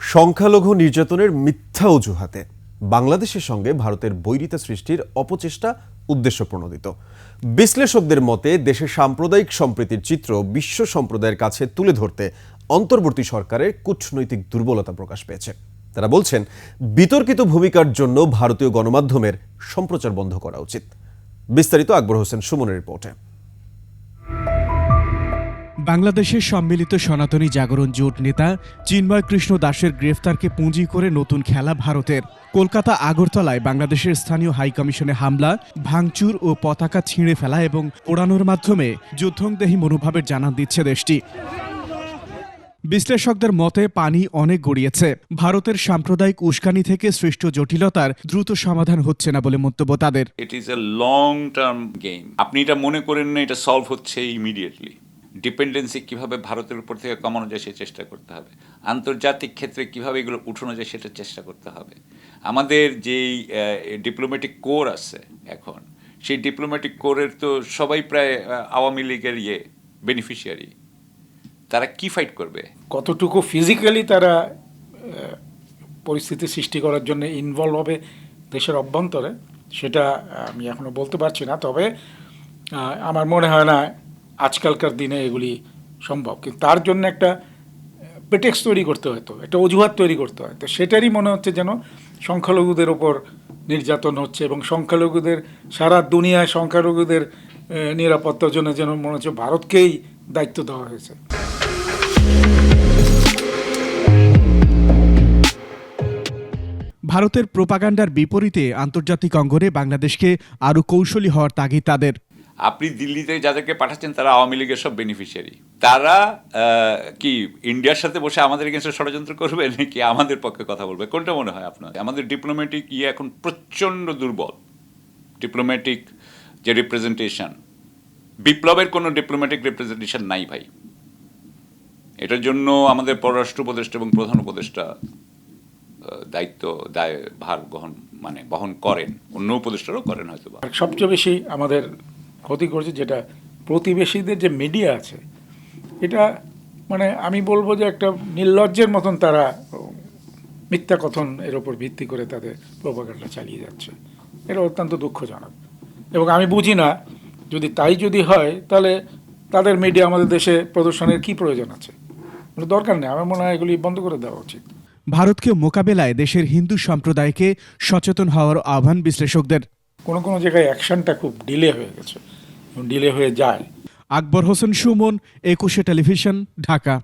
সংখ্যালঘু নির্যাতনের মিথ্যা অজুহাতে বাংলাদেশের সঙ্গে ভারতের বৈরিতা সৃষ্টির অপচেষ্টা উদ্দেশ্য প্রণোদিত বিশ্লেষকদের মতে, দেশের সাম্প্রদায়িক সম্প্রীতির চিত্র বিশ্ব সম্প্রদায়ের কাছে তুলে ধরতে অন্তর্বর্তী সরকারের কূটনৈতিক দুর্বলতা প্রকাশ পেয়েছে। তারা বলছেন, বিতর্কিত ভূমিকার জন্য ভারতীয় গণমাধ্যমের সম্প্রচার বন্ধ করা উচিত। বিস্তারিত আকবর হোসেন সুমনের রিপোর্টে। বাংলাদেশের সম্মিলিত সনাতনী জাগরণ জোট নেতা চিন্ময় কৃষ্ণ দাসের গ্রেফতারকে পুঁজি করে নতুন খেলা ভারতের। কলকাতা আগরতলায় বাংলাদেশের স্থানীয় হাইকমিশনে হামলা, ভাঙচুর ও পতাকা ছিঁড়ে ফেলা এবং পোড়ানোর মাধ্যমে যুদ্ধংদেহী মনোভাবের জানান দিচ্ছে দেশটি। বিশ্লেষকদের মতে পানি অনেক গড়িয়েছে। ভারতের সাম্প্রদায়িক উস্কানি থেকে সৃষ্ট জটিলতার দ্রুত সমাধান হচ্ছে না বলে মন্তব্য তাদের। It is a long term game আপনি এটা মনে করেন না, এটা সলভ হচ্ছে ইমিডিয়েটলি ডিপেন্ডেন্সি কীভাবে ভারতের উপর থেকে কমানো যায় সে চেষ্টা করতে হবে। আন্তর্জাতিক ক্ষেত্রে কীভাবে এগুলো উঠানো যায় সেটা চেষ্টা করতে হবে। আমাদের যেই ডিপ্লোম্যাটিক কোর আছে এখন, সেই ডিপ্লোম্যাটিক কোরের তো সবাই প্রায় আওয়ামী লীগের ইয়ে বেনিফিশিয়ারি তারা কি ফাইট করবে? কতটুকু ফিজিক্যালি তারা পরিস্থিতি সৃষ্টি করার জন্য ইনভলভ হবে দেশের অভ্যন্তরে, সেটা আমি এখনও বলতে পারছি না। তবে আমার মনে হয় না আজকালকার দিনে এগুলি সম্ভব। কিন্তু তার জন্য একটা পেটেক্স তৈরি করতে হতো একটা অজুহাত তৈরি করতে হয়। তো সেটারই মনে হচ্ছে যেন সংখ্যালঘুদের ওপর নির্যাতন হচ্ছে এবং সংখ্যালঘুদের, সারা দুনিয়ায় সংখ্যালঘুদের নিরাপত্তার জন্য যেন মনে হচ্ছে ভারতকেই দায়িত্ব দেওয়া হয়েছে। ভারতের প্রোপাগান্ডার বিপরীতে আন্তর্জাতিক অঙ্গনে বাংলাদেশকে আরও কৌশলী হওয়ার তাগিদ তাদের। আপনি দিল্লিতে যাদেরকে পাঠাচ্ছেন, তারা আওয়ামী লীগের সব বেনিফিশিয়ারি তারা কি ইন্ডিয়ার সাথে বসে আমাদের এগেনস্টে ষড়যন্ত্র করবে, নাকি আমাদের পক্ষে কথা বলবে? কোনটা মনে হয় আপনার? আমাদের ডিপ্লোম্যাটিক ইয়ে এখন প্রচণ্ড দুর্বল। ডিপ্লোম্যাটিক যে রিপ্রেজেন্টেশন বিপ্লবের কোনো ডিপ্লোম্যাটিক রিপ্রেজেন্টেশন নাই ভাই। এটার জন্য আমাদের পররাষ্ট্র উপদেষ্টা এবং প্রধান উপদেষ্টা দায়িত্ব, দায়, ভার গ্রহণ মানে বহন করেন। অন্য উপদেষ্টারও করেন হয়তো সবচেয়ে বেশি আমাদের ক্ষতি করছে, যেটা প্রতিবেশীদের যে মিডিয়া আছে, এটা মানে আমি বলব যে একটা নির্লজ্জের মতন তারা মিথ্যা কথন এর ওপর ভিত্তি করে তাদের প্রোপাগান্ডা চালিয়ে যাচ্ছে। এটা অত্যন্ত দুঃখজনক। এবং আমি বুঝি না, যদি তাই যদি হয়, তাহলে তাদের মিডিয়া আমাদের দেশে প্রদর্শনের কি প্রয়োজন আছে? দরকার নেই, আমার মনে হয় এগুলি বন্ধ করে দেওয়া উচিত। ভারতকে মোকাবেলায় দেশের হিন্দু সম্প্রদায়কে সচেতন হওয়ার আহ্বান বিশ্লেষকদের। কোনো কোনো জায়গায় অ্যাকশনটা খুব ডিলে হয়ে গেছে ডিলে হয়ে যায়। আকবর হোসেন সুমন, একুশে টেলিভিশন, ঢাকা।